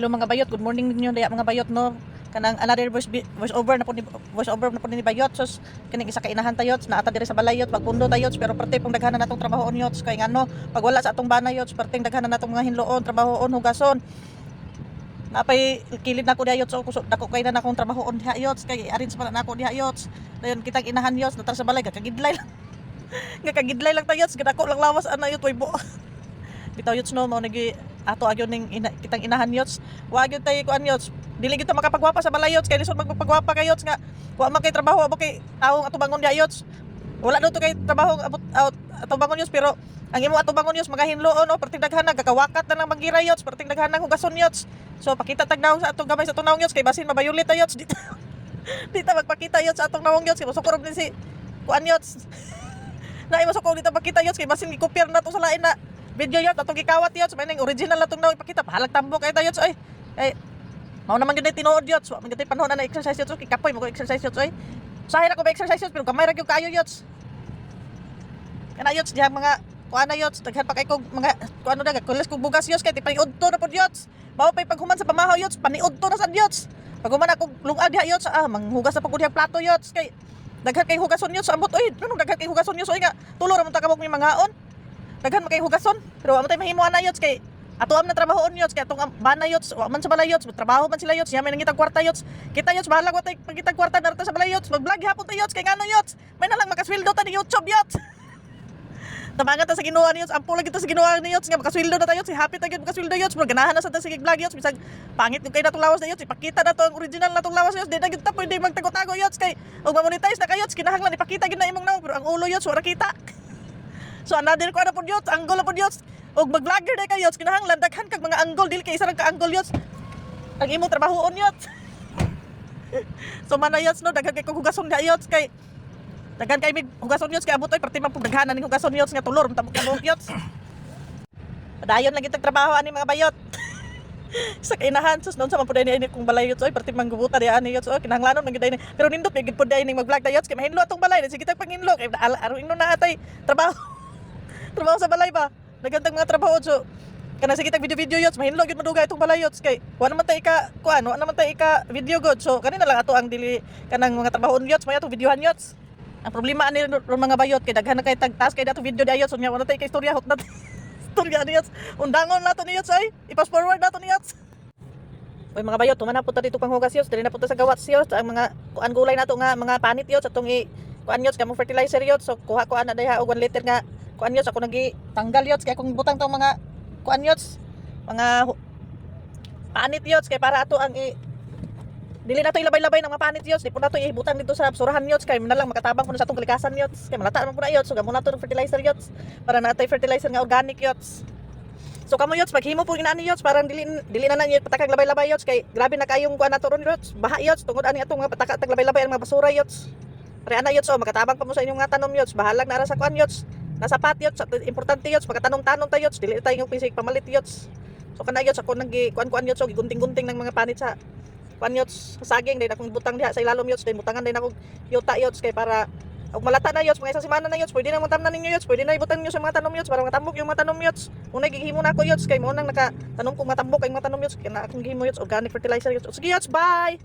Hello mga bayot, good morning ninyo daya mga bayot no. Kanang another voice, voice over na po ni voice over na po ni bayot. Sos kining isa ka inahan tayot na ata diri sa balayot pagpundo tayot pero parte pong daghanan natong trabahoon yot kay ngano pag wala sa atong banayot perting daghanan natong mga hinloon trabahoon hugason. Napay kilid na ko diha yot so dako kay na akong trabahoon diha yot kay arrange pala na ako diha yot dayon kitang inahan yot natar sa balay kakagidlay lang. Kakagidlay lang tayot kadako lang lawas ana yot way bo. Bitaw yots no? Mao nagi ato agyon ning ina, kitang inahan yots wa gyud tay kuan yots dili gito makapagwapa sa balay yots kay lisod magpagwapa kay yots nga wa man kay trabaho abo kay taong ato bangon dia yots wala daw to kay trabaho abot out ato bangon yots pero ang imo ato bangon yots magahinloon no perting daghan na gakawakat na lang mangira yots perting daghan ng hugason yots so pakita tag naong sa atong gamay sa atong naong yots kay basin mabayulit ta yots dito dito magpakita yots sa atong naong yots kay masukurob din si kuan yots na imo sukog dito pakita yots kay basin gikopyar na to sa lain na video yot atong gikawat yot may ning original atong daw ipakita pahalag tambok ay tayo ay ay mao naman gyud tinuod yot so man gyud panahon na exercise so kikapoy mo ko exercise yot ay sahira ko ba exercise yot pero gamay ra gyud kayo yot kana yot diha mga kuana yot daghan pa kay kog mga kuano daga kulas kog bugas yot kay tipay udto na pod yot mao pay paghuman sa pamahaw yot paniudto na sad yot pag human ako lungag diha yot ah manghugas sa pagod diha plato yot kay daghan kay hugason yot sa ambot oy ano daghan kay hugason yot so nga tulo ra man ta kabog mi mangaon daghan makay hugason pero amo tay mahimo ana yots kay ato am na trabahoon yots kay atong bana yots wa man sa balay yots trabaho man sila yots yamay nangitag kwarta yots. Kita yots bahala ko tay pagitag kwarta narta sa balay yots mag vlog hapon tay yots kay ngano yots? May na lang makasweldo ta ni YouTube yots. Tabangan ta sa ginawa ni yots ampo lagi ta sa ginawa ni yots nga makasweldo na tayo si happy ta gyud makasweldo yots pero ganahan na sa ta sa vlog yots bisag pangit kay natong lawas na yots ipakita na to ang original natong lawas yots di na gyud ta pwede magtago-tago yots kay og mamonetize na kayots kinahanglan ipakita gyud na imong namo pero ang ulo yots wala kita So another ko na po yun, angle na po yun. Og mag-vlogger na kayo, kinahanglan daghan kag mga angle dili kay isa ka angle yun. Ang imong trabahoon yun. so man yun no, daghan kay kog hugason nga yun kay daghan kay mig hugason yun kay abot ay perti man pug daghanan ning hugason yun nga tulor tabok tabok yun. Padayon lagi tag trabaho ani mga bayot. sa kainahan sus noon sa man puday ni kung balay yun oy perti manggubuta di ani yun oy kinahanglanon gyud ni pero nindot gyud puday ning mag-vlog dayon kay mahinlo atong balay sige tag panginlo kay aron na atay trabaho trabaho sa balay ba? Nagantang mga trabaho so kana sige tag video-video yots. Mahinlo gyud maduga itong balay yots. Kay wa naman tay ka kuan wa naman tay ka video god. So kanina lang ato ang dili kanang mga trabaho yots. May ato videohan yots. Ang problema ani ron mga bayot kay daghan na kay tag task kay dato video dayon so nya wala tay kay istorya hot na istorya ni yots. Undangon nato ni yots ay. Ipas forward nato ni yots. Oy mga bayot, tuman na po ta dito pang hugas yos, dili na po ta sa gawat yos, ang mga kuan gulay nato nga mga panit yos atong i kuan yos kamo fertilizer yos, so kuha ko ana dayha og 1 liter nga kuan yos ako nagi tanggal yos kay kung butang tong mga kuan yos, mga panit yos kay para ato ang i dili na to ilabay-labay ng mga panit yos, di po na to ibutang dito sa surahan yos kay na lang makatabang po sa atong kalikasan yos, kay malata naman po na yos, so gamo na to ng fertilizer yos para natay fertilizer nga organic yos. So kamo yots paghimo po inani yots parang dili dili na na yun patakag labay-labay yots kay grabe na kayong kuan nato ron yots baha yots tungod ani atong mga pataka tag labay-labay ang mga basura yots. Pare ana yots oh makatabang pa mo sa inyong nga tanom yots bahalag na ra sa kuan yots. Nasa pat yots importante yots makatanong-tanong ta yots dili tayo pisig pamalit yots. So kana yots ako nang kuan-kuan yots so gigunting-gunting ng mga panit sa kuan yots sa saging din akong butang diha sa ilalom yots din butangan din ako yuta yots kay para og malata na yots mga isang semana na yots pwede na matamnan ninyo yots pwede na ibutang niyo sa mga tanom yots para matambok yung mga tanom yots unay gihimo na ako yots kay mo nang naka tanom kong matambok ang mga tanom yots kaya na akong gihimo yots organic fertilizer yots sige yots bye